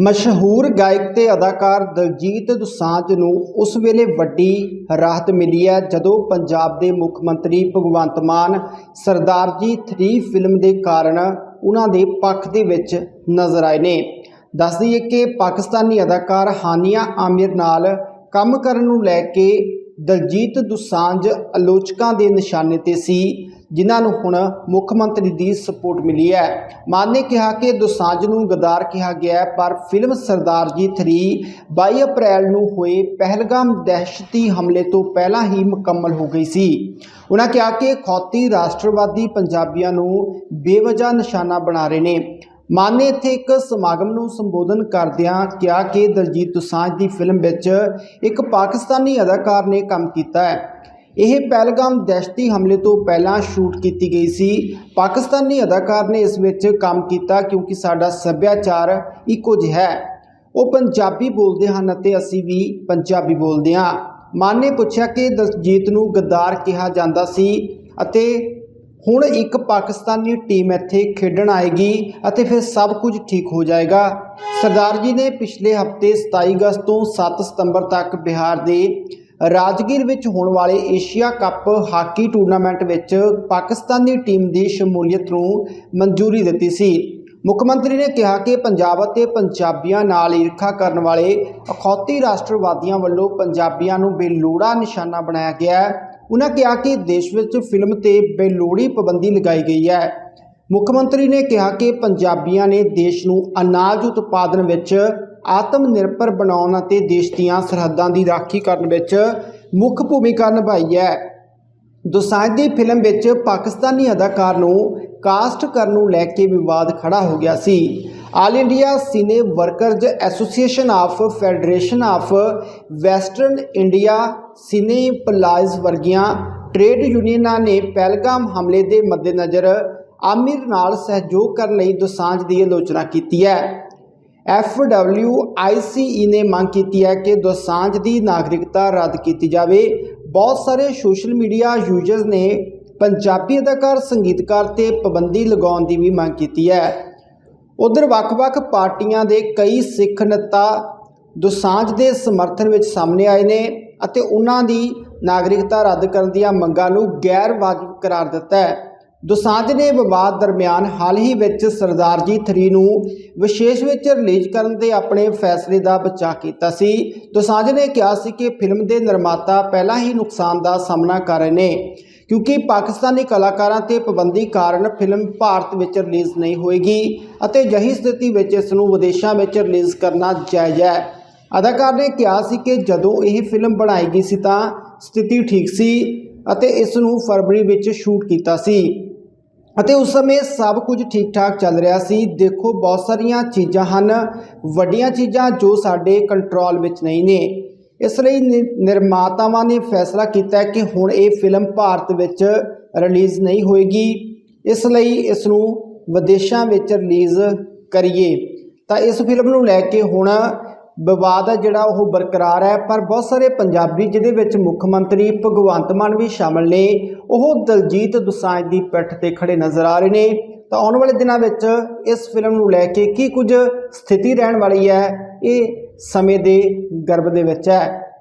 ਮਸ਼ਹੂਰ ਗਾਇਕ ਤੇ ਅਦਾਕਾਰ ਦਲਜੀਤ ਦੁਸਾਂਝ ਨੂੰ ਉਸ ਵੇਲੇ ਵੱਡੀ ਰਾਹਤ ਮਿਲੀ ਹੈ, ਜਦੋਂ ਪੰਜਾਬ ਦੇ ਮੁੱਖ ਮੰਤਰੀ ਭਗਵੰਤ ਮਾਨ ਸਰਦਾਰ ਜੀ 3 ਫਿਲਮ ਦੇ ਕਾਰਨ ਉਹਨਾਂ ਦੇ ਪੱਖ ਦੇ ਵਿੱਚ ਨਜ਼ਰ ਆਏ ਨੇ। ਦੱਸ ਦਈਏ ਕਿ ਪਾਕਿਸਤਾਨੀ ਅਦਾਕਾਰ ਹਾਨੀਆ ਆਮਿਰ ਨਾਲ ਕੰਮ ਕਰਨ ਨੂੰ ਲੈ ਕੇ ਦਲਜੀਤ ਦੁਸਾਂਝ ਆਲੋਚਕਾਂ ਦੇ ਨਿਸ਼ਾਨੇ ਤੇ ਸੀ। ਜਿਨ੍ਹਾਂ ਨੂੰ ਹੁਣ ਮੁੱਖ ਮੰਤਰੀ ਦੀ ਸਪੋਰਟ ਮਿਲੀ ਹੈ। ਮਾਨ ਨੇ ਕਿਹਾ ਕਿ ਦੋਸਾਂਝ ਨੂੰ ਗਦਾਰ ਕਿਹਾ ਗਿਆ ਪਰ ਫਿਲਮ ਸਰਦਾਰ ਜੀ 3 22 ਅਪ੍ਰੈਲ ਨੂੰ ਹੋਏ ਪਹਿਲਗਾਮ ਦਹਿਸ਼ਤੀ ਹਮਲੇ ਤੋਂ ਪਹਿਲਾਂ ਹੀ ਮੁਕੰਮਲ ਹੋ ਗਈ ਸੀ। ਉਹਨਾਂ ਕਿਹਾ ਕਿ ਖੌਤੀ ਰਾਸ਼ਟਰਵਾਦੀ ਪੰਜਾਬੀਆਂ ਨੂੰ ਬੇਵਜ੍ਹਾ ਨਿਸ਼ਾਨਾ ਬਣਾ ਰਹੇ ਨੇ। ਮਾਨ ਨੇ ਇੱਥੇ ਇੱਕ ਸਮਾਗਮ ਨੂੰ ਸੰਬੋਧਨ ਕਰਦਿਆਂ ਕਿਹਾ ਕਿ ਦਲਜੀਤ ਦੋਸਾਂਝ ਦੀ ਫਿਲਮ ਵਿੱਚ ਇੱਕ ਪਾਕਿਸਤਾਨੀ ਅਦਾਕਾਰ ਨੇ ਕੰਮ ਕੀਤਾ ਹੈ। ਇਹ ਪਹਿਲਗਾਮ ਦਹਿਸ਼ਤੀ ਹਮਲੇ ਤੋਂ ਪਹਿਲਾਂ ਸ਼ੂਟ ਕੀਤੀ ਗਈ ਸੀ। ਪਾਕਿਸਤਾਨੀ ਅਦਾਕਾਰ ਨੇ ਇਸ ਵਿੱਚ ਕੰਮ ਕੀਤਾ ਕਿਉਂਕਿ ਸਾਡਾ ਸੱਭਿਆਚਾਰ ਇੱਕੋ ਜਿਹਾ ਹੈ। ਉਹ ਪੰਜਾਬੀ ਬੋਲਦੇ ਹਨ ਅਤੇ ਅਸੀਂ ਵੀ ਪੰਜਾਬੀ ਬੋਲਦੇ ਹਾਂ। ਮਾਨ ਨੇ ਪੁੱਛਿਆ ਕਿ ਦਲਜੀਤ ਨੂੰ ਗੱਦਾਰ ਕਿਹਾ ਜਾਂਦਾ ਸੀ ਅਤੇ ਹੁਣ ਇੱਕ ਪਾਕਿਸਤਾਨੀ ਟੀਮ ਇੱਥੇ ਖੇਡਣ ਆਏਗੀ ਅਤੇ ਫਿਰ ਸਭ ਕੁਝ ਠੀਕ ਹੋ ਜਾਏਗਾ। ਸਰਦਾਰ ਜੀ ਨੇ ਪਿਛਲੇ ਹਫ਼ਤੇ 27 ਅਗਸਤ ਤੋਂ 7 ਸਤੰਬਰ ਤੱਕ ਬਿਹਾਰ ਦੇ ਰਾਜਗੀਰ ਵਿੱਚ ਹੋਣ ਵਾਲੇ ਏਸ਼ੀਆ ਕੱਪ ਹਾਕੀ ਟੂਰਨਾਮੈਂਟ ਵਿੱਚ ਪਾਕਿਸਤਾਨੀ ਟੀਮ ਦੀ ਸ਼ਮੂਲੀਅਤ ਨੂੰ ਮਨਜ਼ੂਰੀ ਦਿੱਤੀ ਸੀ। ਮੁੱਖ ਮੰਤਰੀ ਨੇ ਕਿਹਾ ਕਿ ਪੰਜਾਬ ਅਤੇ ਪੰਜਾਬੀਆਂ ਨਾਲ ਈਰਖਾ ਕਰਨ ਵਾਲੇ ਅਖੌਤੀ ਰਾਸ਼ਟਰਵਾਦੀਆਂ ਵੱਲੋਂ ਪੰਜਾਬੀਆਂ ਨੂੰ ਬੇਲੋੜਾ ਨਿਸ਼ਾਨਾ ਬਣਾਇਆ ਗਿਆ ਹੈ। ਉਹਨਾਂ ਕਿਹਾ ਕਿ ਦੇਸ਼ ਵਿੱਚ ਫਿਲਮ ਤੇ ਬੇਲੋੜੀ ਪਾਬੰਦੀ ਲਗਾਈ ਗਈ ਹੈ। ਮੁੱਖ ਮੰਤਰੀ ਨੇ ਕਿਹਾ ਕਿ ਪੰਜਾਬੀਆਂ ਨੇ ਦੇਸ਼ ਨੂੰ ਅਨਾਜ ਉਤਪਾਦਨ ਵਿੱਚ ਆਤਮ ਨਿਰਭਰ ਬਣਾਉਣ ਅਤੇ ਦੇਸ਼ ਦੀਆਂ ਸਰਹੱਦਾਂ ਦੀ ਰਾਖੀ ਕਰਨ ਵਿੱਚ ਮੁੱਖ ਭੂਮਿਕਾ ਨਿਭਾਈ ਹੈ। ਦੋਸਾਂਝ ਦੀ ਫਿਲਮ ਵਿੱਚ ਪਾਕਿਸਤਾਨੀ ਅਦਾਕਾਰ ਨੂੰ ਕਾਸਟ ਕਰਨ ਨੂੰ ਲੈ ਕੇ ਵਿਵਾਦ ਖੜਾ ਹੋ ਗਿਆ ਸੀ। All India cine workers association of federation of western India cine employees ਵਰਗੀਆਂ ਟ੍ਰੇਡ ਯੂਨੀਅਨਾਂ ਨੇ ਪਹਿਲਗਾਮ ਹਮਲੇ ਦੇ ਮੱਦੇਨਜ਼ਰ ਆਮਿਰ ਨਾਲ ਸਹਿਯੋਗ ਕਰਨ ਲਈ ਦੋਸਾਂਝ ਦੀ ਆਲੋਚਨਾ ਕੀਤੀ ਹੈ। FWICE ਨੇ ਮੰਗ ਕੀਤੀ ਹੈ ਕਿ ਦੋਸਾਂਝ ਦੀ ਨਾਗਰਿਕਤਾ ਰੱਦ ਕੀਤੀ ਜਾਵੇ। ਬਹੁਤ ਸਾਰੇ ਸੋਸ਼ਲ ਮੀਡੀਆ ਯੂਜ਼ਰਸ ਨੇ ਪੰਜਾਬੀ ਅਦਾਕਾਰ, ਸੰਗੀਤਕਾਰ ਤੇ ਪਾਬੰਦੀ ਲਗਾਉਣ ਦੀ ਵੀ ਮੰਗ ਕੀਤੀ ਹੈ। ਉਧਰ ਵੱਖ-ਵੱਖ ਪਾਰਟੀਆਂ ਦੇ ਕਈ ਸਿੱਖ ਨੇਤਾ ਦੋਸਾਂਝ ਦੇ ਸਮਰਥਨ ਵਿੱਚ ਸਾਹਮਣੇ ਆਏ ਨੇ ਅਤੇ ਉਹਨਾਂ ਦੀ ਨਾਗਰਿਕਤਾ ਰੱਦ ਕਰਨ ਦੀਆਂ ਮੰਗਾਂ ਨੂੰ ਗੈਰ ਵਾਜਬ ਕਰਾਰ ਦਿੱਤਾ ਹੈ। ਦੋਸਾਂਝ ਨੇ ਵਿਵਾਦ ਦਰਮਿਆਨ ਹਾਲ ਹੀ ਵਿੱਚ ਸਰਦਾਰ ਜੀ 3 ਨੂੰ ਵਿਸ਼ੇਸ਼ ਵਿੱਚ ਰਿਲੀਜ਼ ਕਰਨ ਦੇ ਆਪਣੇ ਫੈਸਲੇ ਦਾ ਬਚਾਅ ਕੀਤਾ ਸੀ। ਦੋਸਾਂਝ ਨੇ ਕਿਹਾ ਸੀ ਕਿ ਫਿਲਮ ਦੇ ਨਿਰਮਾਤਾ ਪਹਿਲਾਂ ਹੀ ਨੁਕਸਾਨ ਦਾ ਸਾਹਮਣਾ ਕਰ ਰਹੇ ਨੇ, ਕਿਉਂਕਿ ਪਾਕਿਸਤਾਨੀ ਕਲਾਕਾਰਾਂ ਤੇ ਪਾਬੰਦੀ ਕਾਰਨ ਫਿਲਮ ਭਾਰਤ ਵਿੱਚ ਰਿਲੀਜ਼ ਨਹੀਂ ਹੋਏਗੀ ਅਤੇ ਜਹੀ ਸਥਿਤੀ ਵਿੱਚ ਇਸ ਨੂੰ ਵਿਦੇਸ਼ਾਂ ਵਿੱਚ ਰਿਲੀਜ਼ ਕਰਨਾ ਜਾਇਜ਼ ਹੈ। ਅਦਾਕਾਰ ਨੇ ਕਿਹਾ ਸੀ ਕਿ ਜਦੋਂ ਇਹ ਫਿਲਮ ਬਣਾਈ ਗਈ ਸੀ ਤਾਂ ਸਥਿਤੀ ਠੀਕ ਸੀ ਅਤੇ ਇਸ ਨੂੰ ਫਰਵਰੀ ਵਿੱਚ ਸ਼ੂਟ ਕੀਤਾ ਸੀ। ਅਤੇ ਉਸ ਸਮੇਂ ਸਭ ਕੁਝ ਠੀਕ ਠਾਕ ਚੱਲ ਰਿਹਾ ਸੀ। ਦੇਖੋ, ਬਹੁਤ ਸਾਰੀਆਂ ਚੀਜ਼ਾਂ ਹਨ, ਵੱਡੀਆਂ ਚੀਜ਼ਾਂ ਜੋ ਸਾਡੇ ਕੰਟਰੋਲ ਵਿੱਚ ਨਹੀਂ ਨੇ। ਇਸ ਲਈ ਨਿ- ਨਿਰਮਾਤਾਵਾਂ ਨੇ ਫੈਸਲਾ ਕੀਤਾ ਕਿ ਹੁਣ ਇਹ ਫਿਲਮ ਭਾਰਤ ਵਿੱਚ ਰਿਲੀਜ਼ ਨਹੀਂ ਹੋਏਗੀ। ਇਸ ਲਈ ਇਸ ਨੂੰ ਵਿਦੇਸ਼ਾਂ ਵਿੱਚ ਰਿਲੀਜ਼ ਕਰੀਏ। ਤਾਂ ਇਸ ਫਿਲਮ ਨੂੰ ਲੈ ਕੇ ਹੁਣ ਵਿਵਾਦ ਹੈ ਜਿਹੜਾ ਉਹ ਬਰਕਰਾਰ ਹੈ, ਪਰ ਬਹੁਤ ਸਾਰੇ ਪੰਜਾਬੀ ਜਿਹਦੇ ਵਿੱਚ ਮੁੱਖ ਮੰਤਰੀ ਭਗਵੰਤ ਮਾਨ ਵੀ ਸ਼ਾਮਲ ਨੇ, ਉਹ ਦਲਜੀਤ ਦੋਸਾਂਝ ਦੀ ਪਿੱਠ ਤੇ ਖੜੇ ਨਜ਼ਰ ਆ ਰਹੇ ਨੇ। ਤਾਂ ਆਉਣ ਵਾਲੇ ਦਿਨਾਂ ਵਿੱਚ ਇਸ ਫਿਲਮ ਨੂੰ ਲੈ ਕੇ ਕੀ ਕੁਝ ਸਥਿਤੀ ਰਹਿਣ ਵਾਲੀ ਹੈ, ਇਹ ਸਮੇਂ ਦੇ ਗਰਭ ਦੇ ਵਿੱਚ ਹੈ।